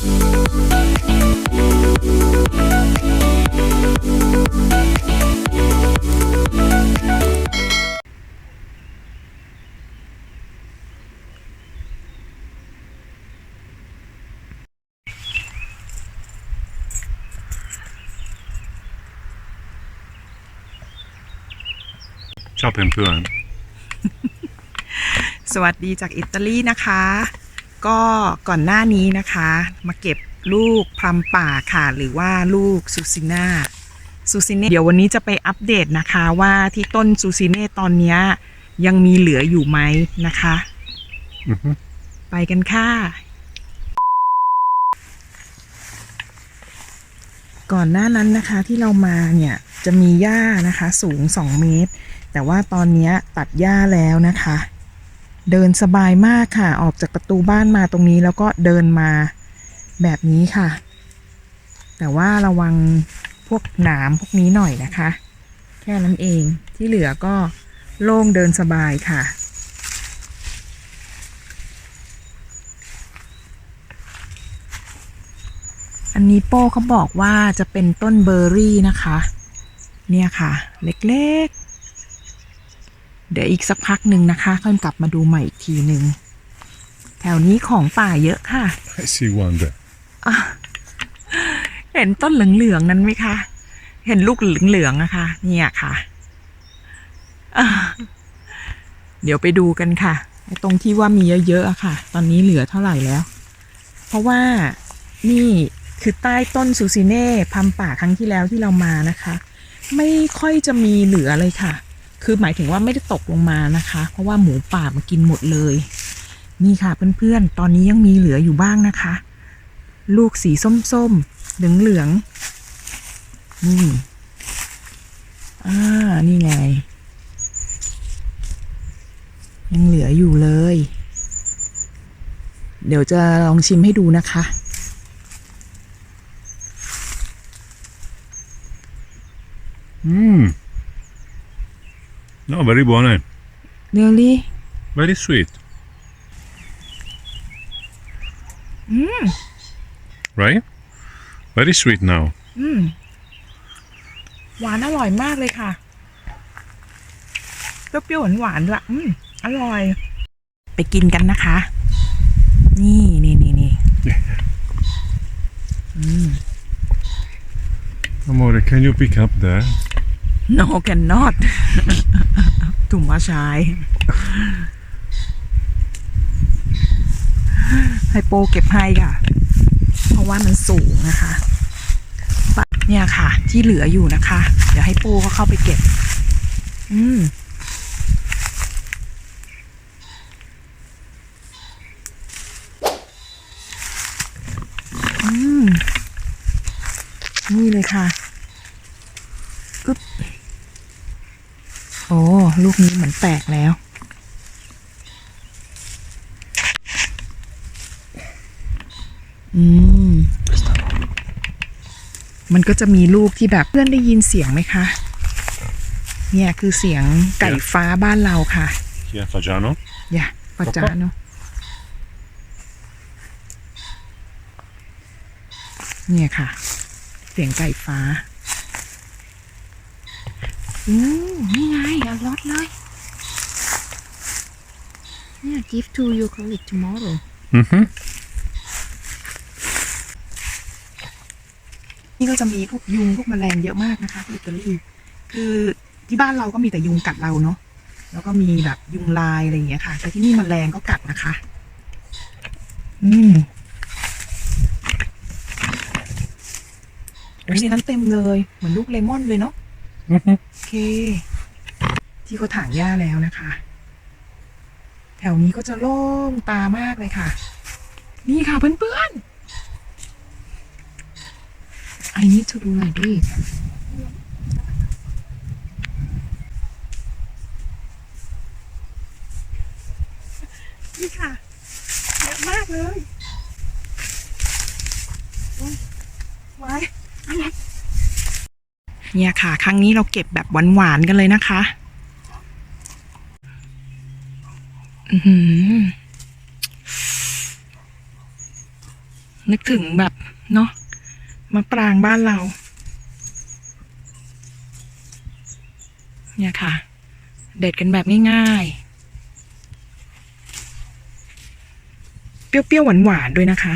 ชอบเพื่อนสวัสดีจากอิตาลีนะคะ ก็ก่อนหน้านี้นะคะ มาเก็บลูกพลัมป่าค่ะ หรือว่าลูกซูซิน่าซูซิเน่เดี๋ยววันนี้จะไปอัปเดตนะคะว่าที่ต้นซูซิเน่ตอนเนี้ยยังมีเหลืออยู่ไหมนะคะๆอือฮึไปกันค่ะ ก่อนหน้านั้นนะคะที่เรามาเนี่ยจะมีหญ้านะคะ สูง 2 เมตร แต่ว่าตอนเนี้ยตัดหญ้าแล้วนะคะ เดินสบายมากค่ะ ออกจากประตูบ้านมาตรงนี้แล้วก็เดินมาแบบนี้ค่ะ แต่ว่าระวังพวกหนามพวกนี้หน่อยนะคะ แค่นั้นเองที่เหลือก็โล่งเดินสบายค่ะ อันนี้โป้เขาบอกว่าจะเป็นต้นเบอร์รี่นะคะ เนี่ยค่ะ เล็กๆ เดี๋ยวอีกสักพักหนึ่งนะคะ ค่อยกลับมาดูใหม่อีกทีหนึ่งแถวนี้ของป่าเยอะค่ะ I see one there เห็นต้นเหลืองๆนั้นไหมคะ เห็นลูกเหลืองๆนะคะ เนี่ยค่ะอ่าเดี๋ยวไปดูกันค่ะไอ้ตรงที่ว่ามีเยอะๆอะค่ะ ตอนนี้เหลือเท่าไหร่แล้ว เพราะว่านี่คือใต้ต้นซูซิเน่พัมป่าครั้งที่แล้วที่เรามานะคะ ไม่ค่อยจะมีเหลือเลยค่ะ คือหมายถึงว่าไม่ได้ตกลงมานะคะ เพราะว่าหมูป่ามากินหมดเลย นี่ค่ะเพื่อนๆ ตอนนี้ยังมีเหลืออยู่บ้างนะคะ ลูกสีส้มๆ เหลืองเหลืองๆนี่อ่านี่ไง ยังเหลืออยู่เลย เดี๋ยวจะลองชิมให้ดูนะคะ No, very buone. เรียลี่ Very sweet. อืม Right? Very sweet now. อืมหวานอร่อยมากเลยค่ะเปรี้ยวๆหวานๆด้วยอืมอร่อย ไปกินกันนะคะ นี่นี่นี่นี่อืม Amore, can you pick up there? No cannot too much high ให้โปเก็บให้ค่ะ เพราะว่ามันสูงนะคะปะเนี่ยค่ะ ที่เหลืออยู่นะคะ เดี๋ยวให้โปเขาเข้าไปเก็บ อืมอืมนี่เลยค่ะอึ๊บ โอ้ ลูกนี้เหมือนแตกแล้ว อืม มันก็จะมีลูกที่แบบเพื่อนได้ยินเสียงไหมคะ เนี่ยคือเสียงไก่ฟ้าบ้านเราค่ะ Chi è Fagiano? อย่าประจานเนาะเนี่ยค่ะ เสียงไก่ฟ้า อืมนี่ไงเอารถเลยเนี่ย give to you colleague tomorrow Mhm. นี่ก็จะมีพวกยุงพวกแมลงเยอะมากนะคะที่อิตาลีคือที่บ้านเราก็มีแต่ยุงกัดเราเนาะแล้วก็มีแบบยุงลายอะไรอย่างเงี้ยค่ะ แต่ที่นี่แมลงก็กัดนะคะ อืมโอ้ยในนั้นเต็มเลย เหมือนลูกเลมอนเลยเนาะ Mhm. โอเค ที่เขาถางหญ้าแล้วนะคะ แถวนี้ก็จะโล่งตามากเลยค่ะ นี่ค่ะเพื่อนๆ I need to do like this นี่ค่ะเยอะมากเลยโอ๊ยไว้อะไร เนี่ยค่ะ ครั้งนี้เราเก็บแบบหวานๆกันเลยนะคะนึกถึงแบบ เนาะมะปรางบ้านเรา เนี่ยค่ะ เด็ดกันแบบง่ายๆ เปรี้ยวๆหวานๆด้วยนะคะ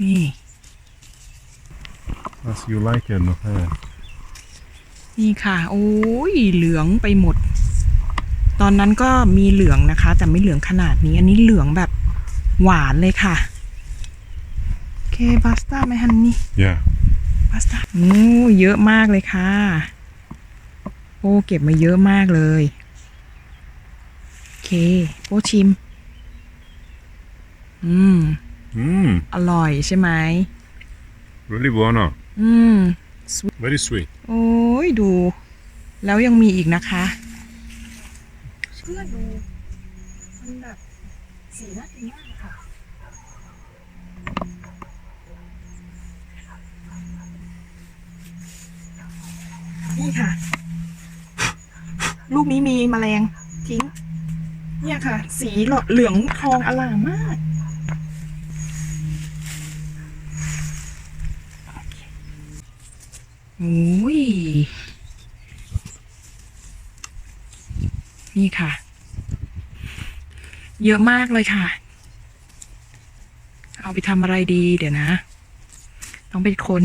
นี่ As you like it, no? Yeah. นี่ค่ะ โอ้ยเหลืองไปหมด ตอนนั้นก็มีเหลืองนะคะ แต่ไม่เหลืองขนาดนี้ อันนี้เหลืองแบบหวานเลยค่ะ โอเคบาสต้าไหมฮันนี่ Yeah. บาสต้าโอ้เยอะมากเลยค่ะ โอ้เก็บมาเยอะมากเลย โอเคโอ้ชิม อืม Mmm. อร่อยใช่ไหม Really buono. อืม Very sweet. โอ้ยดู แล้วยังมีอีกนะคะเพื่อนดูมันแบบสีน่ากินมากค่ะนี่ค่ะ ลูกนี้มีแมลงทิ้ง เนี่ยค่ะ สีเหลืองทองอลามมาก โอ้ย นี่ค่ะ เยอะมากเลยค่ะ เอาไปทำอะไรดีเดี๋ยวนะ ต้องไปค้น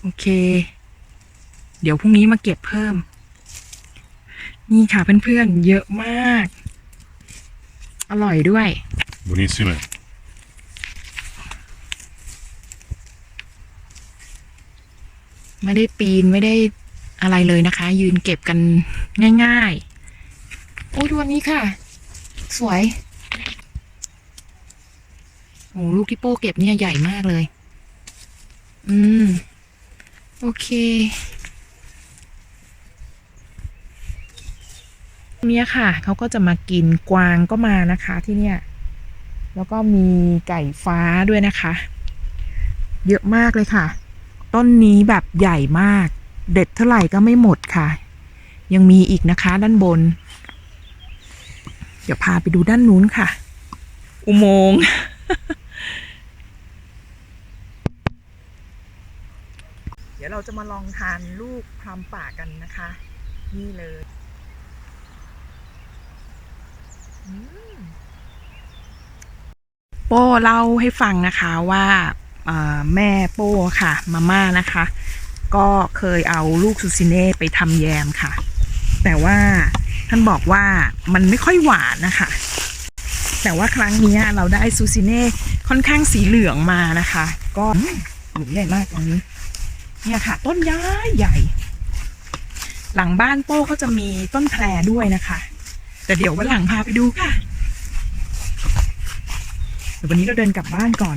โอเค เดี๋ยวพรุ่งนี้มาเก็บเพิ่ม นี่ค่ะเพื่อนๆเยอะมาก อร่อยด้วย Buonissime. ไม่ได้ปีนไม่ได้อะไรเลยนะคะ ยืนเก็บกันง่ายๆ โอ้ยดูอันนี้ค่ะ สวยโอ้ลูกที่โป้เก็บเนี่ยใหญ่มากเลย อืม โอเคเนี่ยค่ะ เขาก็จะมากินกวางก็มานะคะที่เนี่ย แล้วก็มีไก่ฟ้าด้วยนะคะ เยอะมากเลยค่ะ ต้นนี้แบบใหญ่มาก เด็ดเท่าไหร่ก็ไม่หมดค่ะ ยังมีอีกนะคะด้านบน เดี๋ยวพาไปดูด้านนู้นค่ะ อุโมงค์เดี๋ยวเราจะมาลองทานลูกพรามป่ากันนะคะ นี่เลยโป้เล่าให้ฟังนะคะว่า แม่โป้ค่ะ มาม่านะคะ ก็เคยเอาลูกซูซิเน่ไปทำแยมค่ะ แต่ว่าท่านบอกว่ามันไม่ค่อยหวานนะคะ แต่ว่าครั้งนี้เราได้ซูซิเน่ค่อนข้างสีเหลืองมานะคะ ก็หลุมใหญ่มากตรงนี้ เนี่ยค่ะ ต้นย้ายใหญ่ หลังบ้านโป้เขาจะมีต้นแพรด้วยนะคะ แต่เดี๋ยววันหลังพาไปดูค่ะเดี๋ยววันนี้เราเดินกลับบ้านก่อน